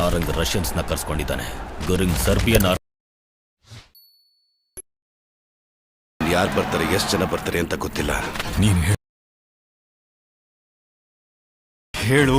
ನಾರಂಗ್ನ ಕರ್ಸ್ಕೊಂಡಿದ್ದಾನೆ. ಗುರಿಂಗ್ Serbian ಯಾರು ಬರ್ತಾರೆ ಎಷ್ಟು ಜನ ಬರ್ತಾರೆ ಅಂತ ಗೊತ್ತಿಲ್ಲ. ನೀನ್ ಎಷ್ಟು ಹೇಳು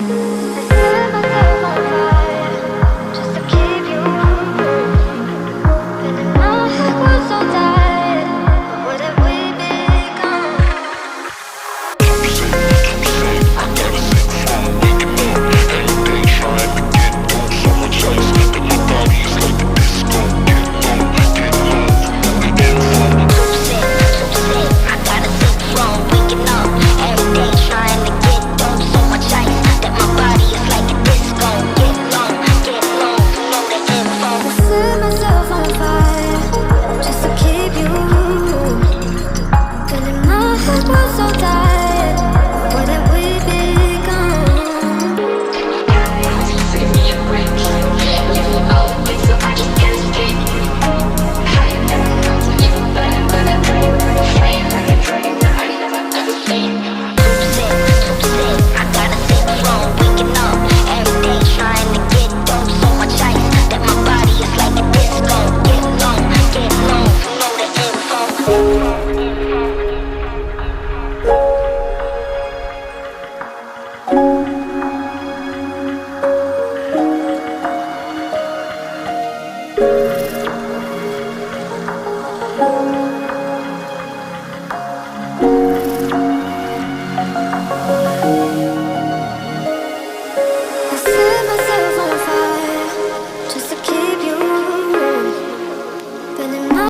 Música